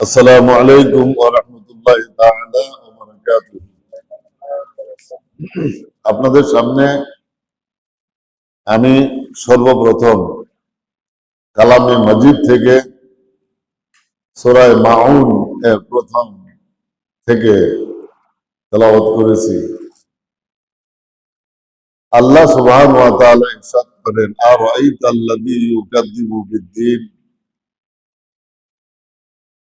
আসসালামু আপনাদের সামনে আমি সর্বপ্রথম কালামে মজিদ থেকে সূরায়ে মাউন এর প্রথম থেকে তেলাওয়াত করেছি। আল্লাহ সুবহান ওয়া তাআলা করেন আর আইতাল্লাযী ইউকাযযিবু বিদ্দীন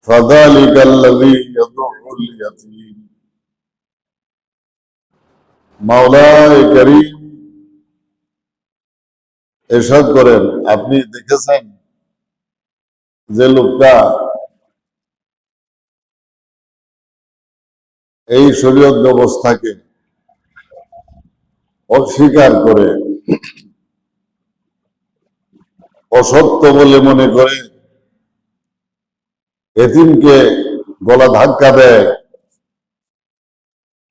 فذلك الذي يدع اليتيم মাওলায় করিম এরশাদ করেন আপনি দেখেছেন যে লোকটা এই শরীয়ত ব্যবস্থাকে অস্বীকার করে অসত্য বলে মনে করে এতিমকে গলা ধাক্কা দেয়।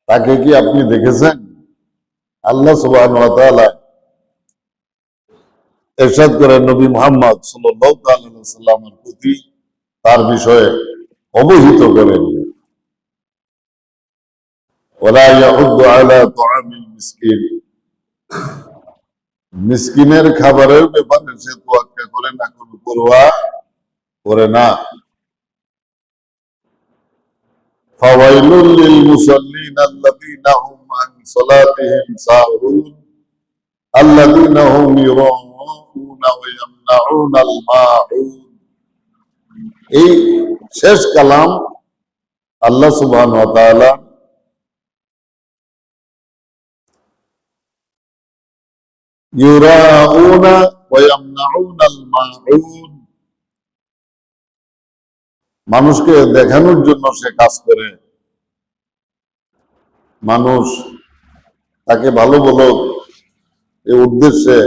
তাকে কি আপনি দেখেছেন? আল্লাহ সুবাহ করেন নবী মোহাম্মদ সাল্লামের প্রতি তার বিষয়ে অবহিত করেন। মিসকিনের খাবারের ব্যাপারে সে তোয়াক্কা করে না, কোনো পরোয়া করে না। فويل للمصلين الذين هم عن صلاتهم ساهون الذين هم يراءون ويمنعون الماعون এই শেষ কালাম আল্লাহ সুবহান ওয়া তাআলা ইউরাউনা ওয়া ইয়ামনাউনা আল মাউন মানুষকে দেখানোর জন্য সে কাজ করে। মানুষ তাকে ভালো বলো এই উদ্দেশ্যে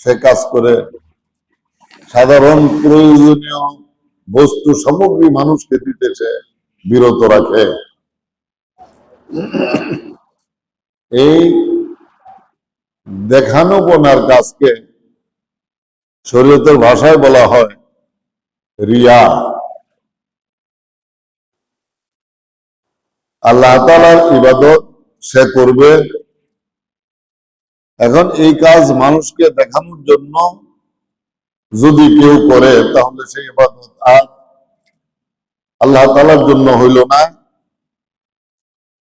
সে কাজ করে। সাধারণ প্রয়োজনীয় বস্তু সামগ্রী মানুষকে দিতে সে বিরত রাখে। এই দেখানো বোনার কাজকে শরীয়তের ভাষায় বলা হয় রিয়া। আল্লাহ তালার ইবাদত সে করবে। এখন এই কাজ মানুষকে দেখানোর জন্য যদি কেউ করে, তাহলে সেই ইবাদত আর আল্লাহ তালার জন্য হইল না।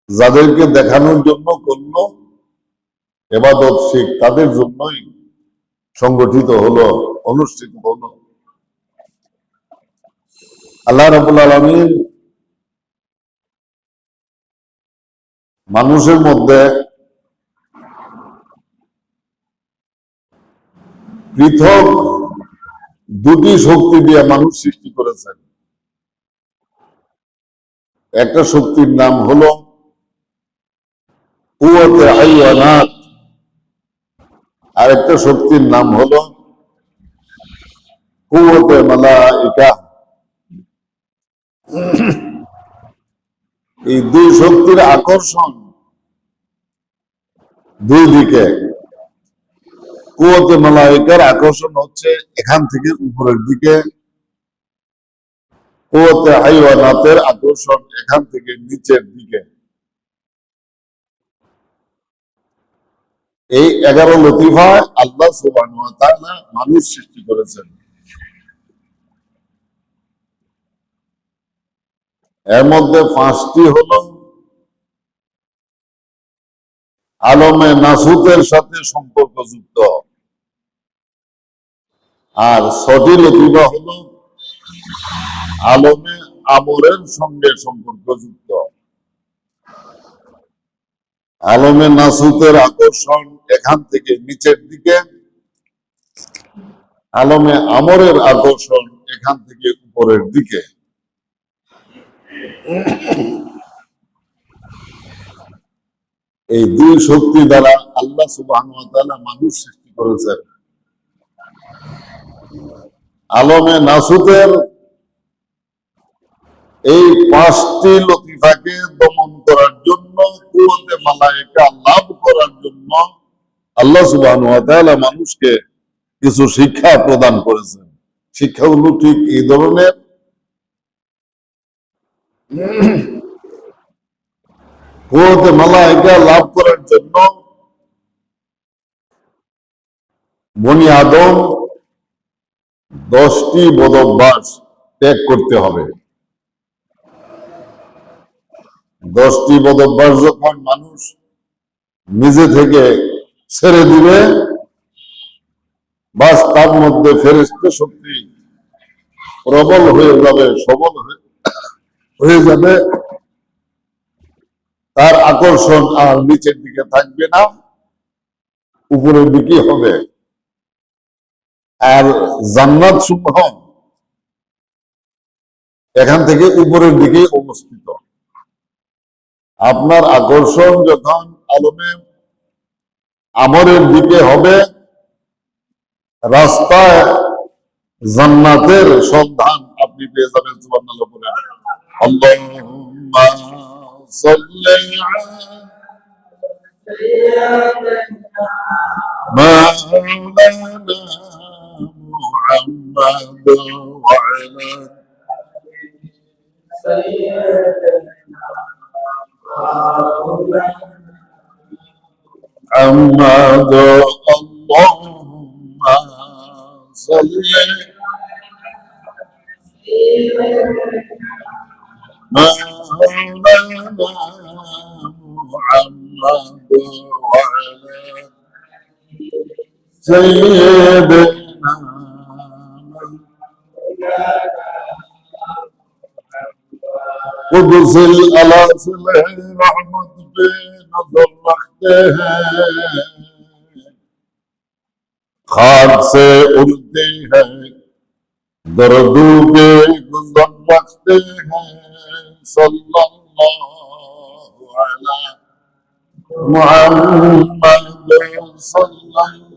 যাদেরকে দেখানোর জন্য করল এবাদত শিখ তাদের জন্যই সংগঠিত হলো, অনুষ্ঠিত হলো। আল্লাহ রবুল আলমীর মানুষের মধ্যে পৃথক দুটি শক্তি দিয়ে মানুষ সৃষ্টি করেছেন। একটা শক্তির নাম হলো কুয়াতে হাইয়ানাত আর একটা শক্তির নাম হলো কুয়াতে মালাইকা। এই দুই শক্তির আকর্ষণ দুই দিকে কুয়াতে মালাইকার আকর্ষণ হচ্ছে এখান থেকে উপরের দিকে। কুয়াতে হাইওয়ানাতের আকর্ষণ এখান থেকে নিচের দিকে। এই এগারো লতিফায় আল্লাহ সুবাহ মানুষ সৃষ্টি করেছেন। এর মধ্যে পাঁচটি হল আলমে নাসুতের সাথে সম্পর্কযুক্ত। আর ছটি লতিফা হলো আলমে আমরের সঙ্গে সম্পর্কযুক্ত। আলমে নাসুতের আকর্ষণ এখান থেকে নিচের দিকে। আলমে আমরের আকর্ষণ এখান থেকে উপরের দিকে। এই দুই শক্তি দ্বারা আল্লাহ সুবাহ মানুষ সৃষ্টি করেছেন। আলমে নাসুতের এই পাঁচটি লতিফাকে দমন করার জন্য, কুয়াতে মালাইকা লাভ করার জন্য আল্লাহ সুবাহ মানুষকে কিছু শিক্ষা প্রদান করেছেন। শিক্ষাগুলো ঠিক এই ধরনের কুয়াতে মালাইকা লাভ করার জন্য বনি আদম দশটি বদভ্যাস ত্যাগ করতে হবে। দশটি বদভ্যাস যখন মানুষ নিজে থেকে ছেড়ে দিবে, বাস তার মধ্যে ফেরেস্ত শক্তি প্রবল হয়ে যাবে, সবল হয়ে- হয়ে যাবে। তার আকর্ষণ আর নিচের দিকে থাকবে না, উপরের দিকে হবে। আর জান্নাত সমূহ এখান থেকে উপরের দিকে অবস্থিত। আপনার আকর্ষণ যখন আলমে আমরের দিকে হবে, রাস্তায় জান্নাতের সন্ধান আপনি পেয়ে যাবেন, সুবহানাল্লাহ اللهم صل على مولانا محمد وعلى سيدنا محمد سيدنا. قدس پہ نظر رکھتے ہیں خاک سے اڑتے ہیں دردوں کے گزر رکھتے ہیں صلی اللہ علیہ محمد صلی اللہ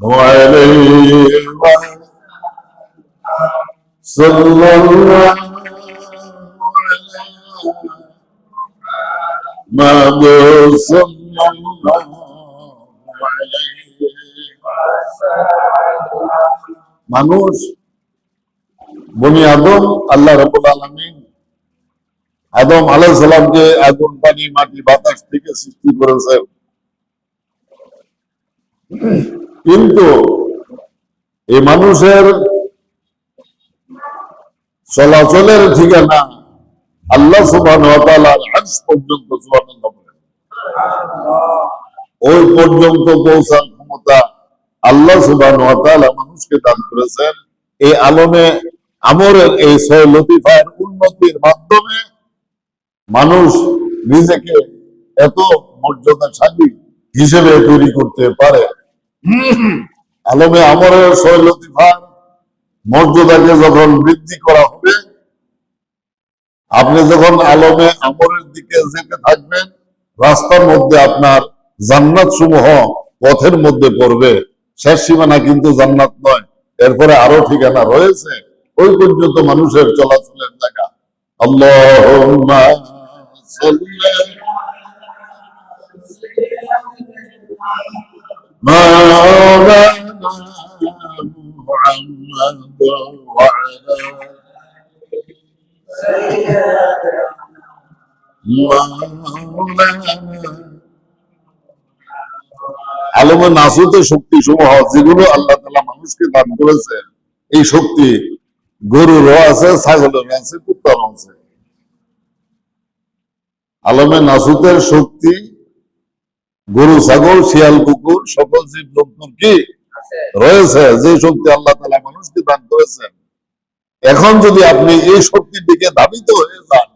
علیہ وسلم صلى الله عليه محمد صلى الله عليه মানুষ বনি আদম আল্লাহ রবুল আলমিন আদম আলাহ সালামকে আগুন পানি মাটি বাতাস থেকে সৃষ্টি করেছেন কিন্তু এই মানুষের চলাচলের ঠিকানা আল্লাহ আজ পর্যন্ত ওই পর্যন্ত পৌঁছার ক্ষমতা আল্লাহ সুবাহ মানুষকে দান করেছেন। এই আলমে আমরের এই ছয় লতিফার উন্নতির মাধ্যমে মানুষ নিজেকে এত মর্যাদাশালী হিসেবে তৈরি করতে পারে। আলমে আমরের শৈলতিফার মর্যাদাকে যখন বৃদ্ধি করা হবে, আপনি যখন আলমে আমরের দিকে যেতে থাকবেন, রাস্তার মধ্যে আপনার জান্নাত সমূহ পথের মধ্যে পড়বে। শেষ সীমানা কিন্তু জান্নাত নয়, এরপরে আরও ঠিকানা রয়েছে। ওই পর্যন্ত মানুষের চলাচলের জায়গা। আল্লাহ محمد وعلى مولانا আলমে নাসুতের শক্তি সমূহ যেগুলো আল্লাহ তালা মানুষকে দান করেছে এই শক্তি গরুরও আছে ছাগলেরও আছে কুত্তারও আছে আলমে নাসুতের শক্তি গরু ছাগল শিয়াল কুকুর সকল জীব জন্তুর কি? রয়েছে। যে শক্তি আল্লাহ তালা মানুষকে দান করেছেন। এখন যদি আপনি এই শক্তির দিকে ধাবিত হয়ে যান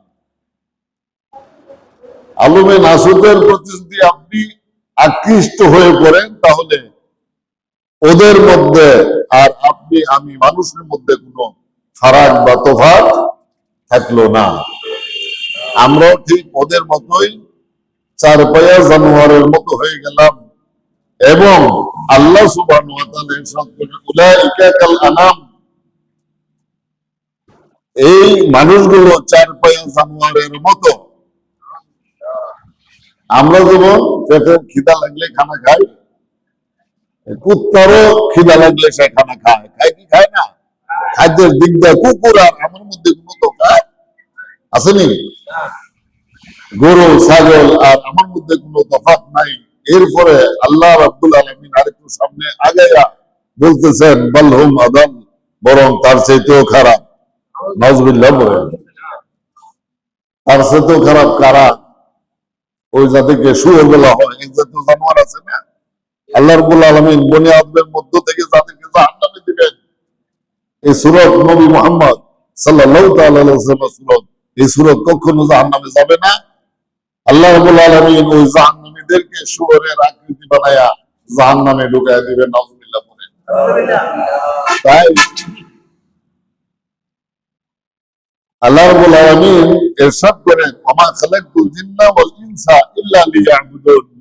আলমে নাসুদের প্রতি যদি আপনি আকৃষ্ট হয়ে পড়েন তাহলে ওদের মধ্যে আর আপনি আমি মানুষের মধ্যে কোনো ফারাক বা তোফাত থাকল না। আমরাও ঠিক ওদের মতোই চার পায়া জানোয়ারের মতো হয়ে গেলাম। এবং আল্লাহ সুবাহ আনাম। এই মানুষগুলো চার পায়া জানোয়ারের মতো। আমরা যেমন পেটে খিদা লাগলে খানা খাই, কুত্তারও খিদা লাগলে সে খানা খায়। খায় কি খায় না? খাদ্যের দিক কুকুর আর আমার মধ্যে কোনো তো খায়? আসেনি গরু, ছাগল আর আমার মধ্যে কোনো তফাৎ নাই। এরপরে আল্লাহ রাব্বুল আলমিন আরেকটু সামনে আগাইয়া বলতেছেন বাল্হুম আদম বরং তার চাইতেও খারাপ। নজবিল্লাহ বলেন। তার খারাপ কারা? ওই জাতিকে শুয়োর বলা হয়। এক জাতীয় জানোয়ার আছে না? আল্লাহ রাব্বুল আলমিন বনি আদমের মধ্য থেকে যাদেরকে জাহান্নামে দিবেন। এই সুরত নবী মোহাম্মদ আলাইহি ওয়াসাল্লাম সুরত, এই সুরত কখনো জাহান্নামে যাবে না।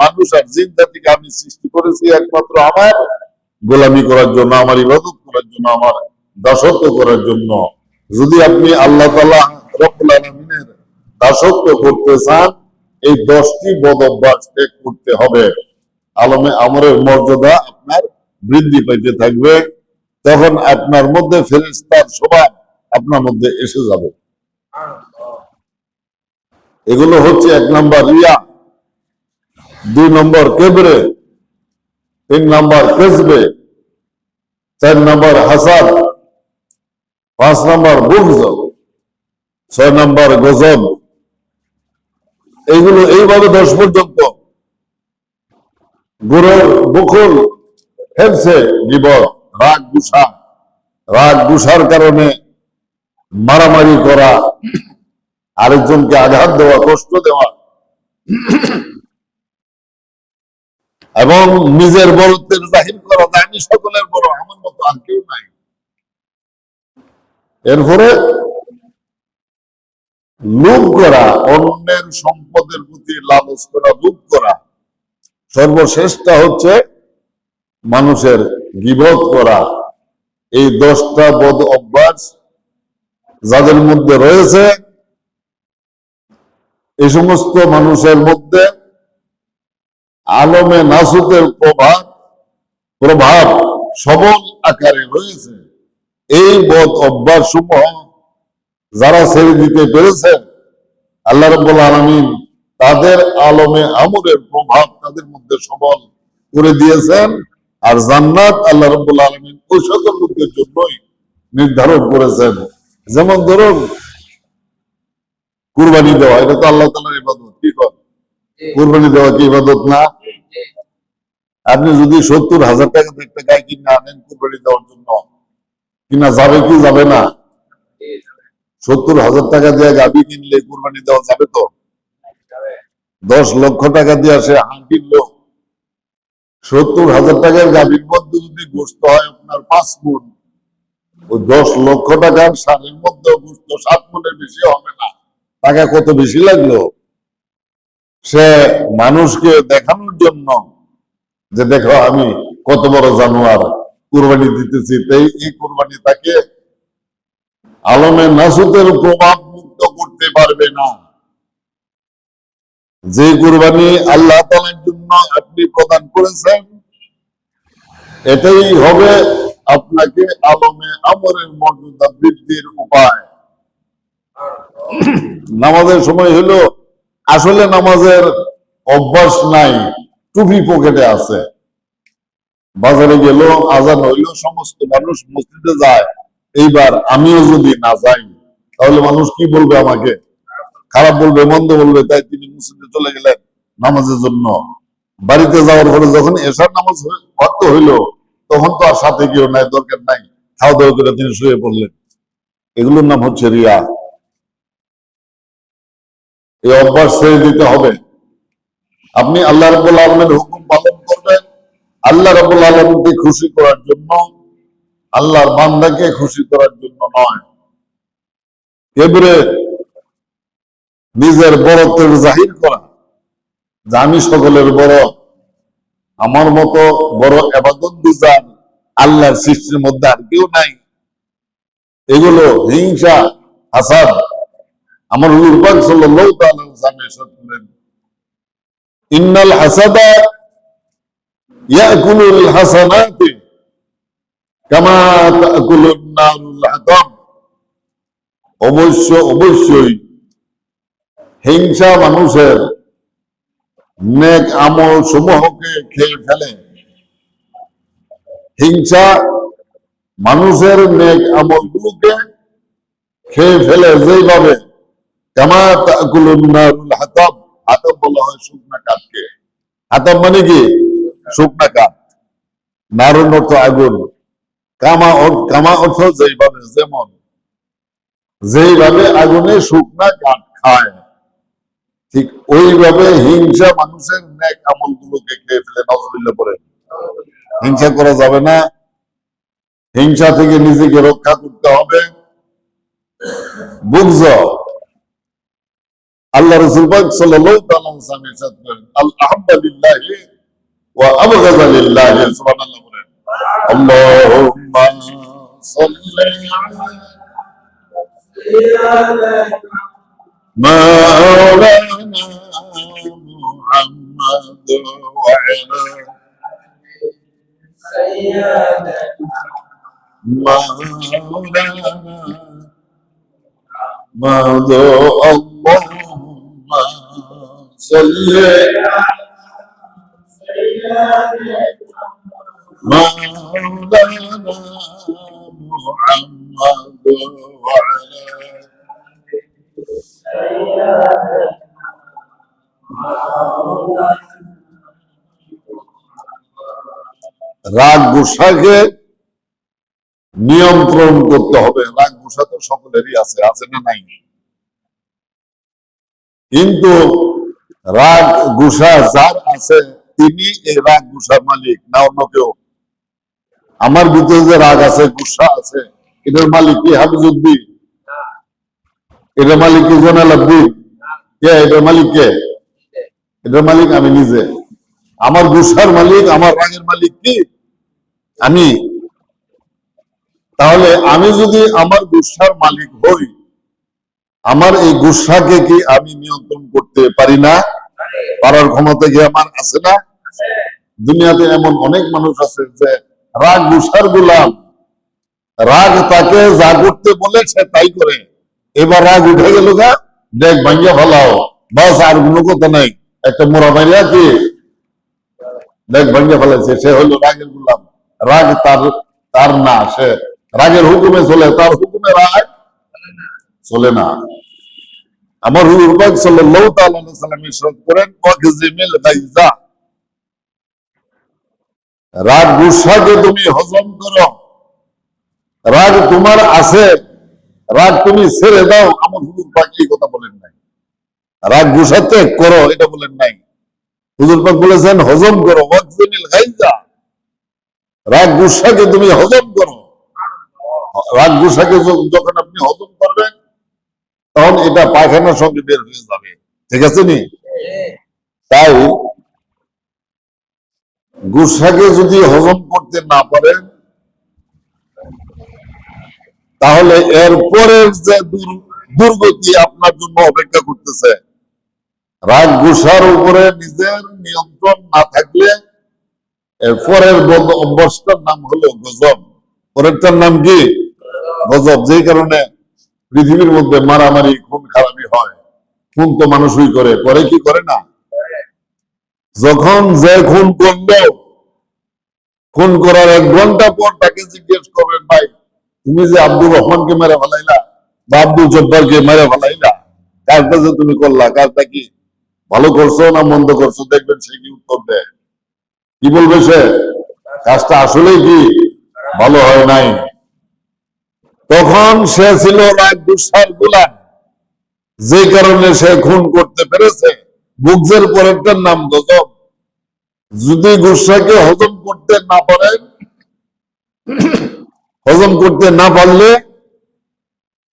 মানুষ আর জিন জাতিকে আমি সৃষ্টি করেছি একমাত্র আমার, গোলামি করার জন্য, আমার ইবাদত করার জন্য, আমার দাসত্ব করার জন্য। যদি আপনি আল্লাহ রব্বুল আলামিনের দাসত্ব করতে চান এই দশটি বদ অভ্যাস ত্যাগ করতে হবে। আলমে আমরের মর্যাদা আপনার বৃদ্ধি পাইতে থাকবে। তখন আপনার মধ্যে ফেরেশতার স্বভাব আপনার মধ্যে এসে যাবে। এগুলো হচ্ছে এক নম্বর রিয়া, দুই নম্বর কেবরে, তিন নম্বর কেসবে, চার নম্বর হাসাদ, পাঁচ নম্বর বুগজ ছয় নম্বর গজব। এইগুলো এইভাবে দশ পর্যন্ত গুরুর বকুল ফেলছে বিপদ রাগ, গুসা। রাগ, গুসার কারণে মারামারি করা, আরেকজনকে আঘাত দেওয়া, কষ্ট দেওয়া। এবং নিজের বলতের জাহির করা আমি সকলের বড় আমার মতো আর কেউ নাই। এরপরে লোভ করা, অন্যের সম্পদের প্রতি লালচ করা লোভ করা। সর্বশ্রেষ্ঠ হচ্ছে মানুষের গিবত করা। এই দশটা বদ অভ্যাস যাদের মধ্যে রয়েছে, এই সমস্ত মানুষের মধ্যে আলমে নাসুতের প্রভাব প্রভাব সবল আকারে রয়েছে। এই বদ অভ্যাস সমূহ যারা ছেড়ে দিতে পেরেছেন আল্লাহ রব্বুল আলমিন তাদের আলমে আমরের প্রভাব তাদের মধ্যে সবল করে দিয়েছেন। আর জান্নাত আল্লাহ রব্বুল আলমিন ওই সকল লোকদের জন্যই নির্ধারণ করেছেন। যেমন ধরুন কুরবানি দেওয়া এটা তো আল্লাহ তালার ইবাদত কি কর কুরবানি দেওয়া কি ইবাদত না? আপনি যদি সত্তর হাজার টাকা একটা গায়ে কিনে আনেন কুরবানি দেওয়ার জন্য কিনা যাবে কি যাবে না? সত্তর হাজার টাকা দিয়ে গাবি কিনলে কুরবানি দেওয়া যাবে তো? দশ লক্ষ টাকা দিয়ে সে হাঁ কিনলো। সত্তর হাজার টাকার গাভীর মধ্যে যদি গোস্ত হয় আপনার পাঁচ গুণ ওই দশ লক্ষ টাকার সারের মধ্যে গোস্ত সাত গুণের বেশি হবে না। টাকা কত বেশি লাগল? সে মানুষকে দেখানোর জন্য যে দেখো আমি কত বড় জানোয়ার, কুরবানি দিতেছি, তাই এই কুরবানি তাকে আলমে নাসুতের প্রভাব মুক্ত করতে পারবে না। যে কুরবানি আল্লাহ তালার জন্য আপনি প্রদান করেছেন, এটাই হবে আপনাকে আলমে আমরের মর্যাদা বৃদ্ধির উপায়। নামাজের সময় হলো, আসলে নামাজের অভ্যাস নাই, টুপি পকেটে আছে। বাজারে গেল আজান হইল সমস্ত মানুষ মসজিদে যায়। এইবার আমিও যদি না যাই, তাহলে মানুষ কি বলবে আমাকে? খারাপ বলবে, মন্দ বলবে, তাই তিনি মসজিদে চলে গেলেন নামাজের জন্য। বাড়িতে যাওয়ার পরে যখন এসার নামাজ ভক্ত হইল, তখন তো আর সাথে কেউ নাই, দরকার নাই। খাওয়া দাওয়া করে তিনি শুয়ে পড়লেন। এগুলোর নাম হচ্ছে রিয়া। এই অভ্যাস ছেড়ে দিতে হবে। আপনি আল্লাহ রবুল আলমের হুকুম পালন করবেন। আল্লাহ রবুল আলমকে খুশি করার জন্য আল্লাহর বান্দাকে খুশি করার জন্য নয়। এবারে নিজের বড়ত্বের জাহির করা, যে আমি সকলের বড়, আমার মতো বড় এবাদত বুঝান আল্লাহর সৃষ্টির মধ্যে আর কেউ নাই। এগুলো হিংসা, হাসাদ। আমার পাক সাল্লাল্লাহু তাআলা সামনে ইন্নাল হাসাদা ইয়াকুলুল হাসানাতি। অবশ্য অবশ্যই হিংসা মানুষের নেক আমল সমূহকে খেয়ে ফেলে। হিংসা মানুষের নেক আমলগুলোকে খেয়ে ফেলে হয় শুকনা কাঠকে। হাতাব মানে কি? শুকনা কাঠ। নারুন আগুন। কামা কামা অর্থ যেইভাবে যেমন, যেইভাবে আগুনে শুকনা কাঠ খায়, ঠিক ওইভাবে হিংসা মানুষের ন্যাক আমল গুলোকে খেয়ে ফেলে হিংসা করা যাবে না। হিংসা থেকে নিজেকে রক্ষা করতে হবে। বুঝ আল্লাহ রসুল পাক সাল্লাল্লাহু তাআলা সাল্লাম ইরশাদ করেন, আল আহাব্বা লিল্লাহি ওয়া আবগাযা লিল্লাহি সুবহানাল্লাহ বলেন। আল্লাহুম্মা সাল্লি আলা مولانا محمد وعلى مولانا محمد اللهم صل مولانا محمد وعلى রাগ গুসাকে নিয়ন্ত্রণ করতে হবে রাগ গুসা তো সকলেরই আছে আছে না নাই কিন্তু রাগ গুসা যার আছে তিনি এই রাগ গুসার মালিক না অন্য কেউ আমার ভিতরে যে রাগ আছে গুসা আছে এটার মালিক কি হাফিজুদ্দিন? এটার মালিক কি জোনাল আব্দিন? কে এটার মালিক কে? এটার মালিক আমি নিজে। আমার গুসার মালিক আমার রাগের মালিক কি? আমি। তাহলে আমি যদি আমার গুসার মালিক হই আমার এই গুসাকে কি আমি নিয়ন্ত্রণ করতে পারি না? পারার ক্ষমতা কি আমার আছে না? দুনিয়াতে এমন অনেক মানুষ আছে যে রাগ গুসার গুলাম। রাগ তাকে যা করতে বলেছে, তাই করে। এবার রাগ উঠে গেল গা, দেখ ভাঙ্গিয়া ফেলাও। বাস, আর কোনো কথা নাই। একটা মোরা মারিয়া কি? দেখ ভাঙ্গিয়া ফেলাইছে সে হলো রাগের গুলাম। রাগ তার তার না, সে রাগের হুকুমে চলে, তার হুকুমে রাগ চলে না। আমার হুজুর পাক সাল্লাল্লাহু তাআলা আলাইহি সাল্লাম ইরশাদ করেন ওয়াকজিমিল গাইজা। রাগ গুসাকে তুমি হজম করো। রাগ তোমার আছে রাগ তুমি ছেড়ে দাও আমার হুজুর পাক এই কথা বলেন নাই। রাগ গুসা ত্যাগ করো এটা বলেন নাই। হুজুর পাক বলেছেন হজম করো গাইজা। রাগ গুসাকে তুমি হজম করো। রাগ গুসাকে যখন আপনি হজম করবেন তখন এটা পায়খানার সঙ্গে বের হয়ে যাবে। ঠিক আছে নি? তাই গুসাকে যদি হজম করতে না পারেন তাহলে এর পরের যে দুর্গতি আপনার জন্য অপেক্ষা করতেছে। রাগ গুসার উপরে নিজের নিয়ন্ত্রণ না থাকলে এর পরের অভ্যাসটার নাম হলো গজব। পরেরটার নাম কি? গজব। যেই কারণে পৃথিবীর মধ্যে মারামারি খুন খারাপি হয়। খুন তো মানুষই করে। করে কি? করে না। যখন যে খুন করল, খুন করার এক ঘণ্টা পর তাকে জিজ্ঞেস করবেন ভাই, তুমি যে আব্দুর রহমানকে মেরে ফেলাইলা বা আব্দুল জব্বারকে মেরে ফেলাইলা, কাজটা যে তুমি করলা, কাজটা কি ভালো করছ না মন্দ করছ? দেখবেন সে কি উত্তর দেয়। কি বলবে সে? কাজটা আসলেই কি ভালো হয় নাই। তখন সে ছিল রাগ দুঃসার গুলাম। যে কারণে সে খুন করতে পেরেছে বুকজের পরেরটার নাম গজব। যদি গুসাকে হজম করতে না পারেন, হজম করতে না পারলে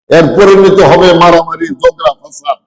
এর পরিণত হবে মারামারি, ঝগড়া, ফাসাদ।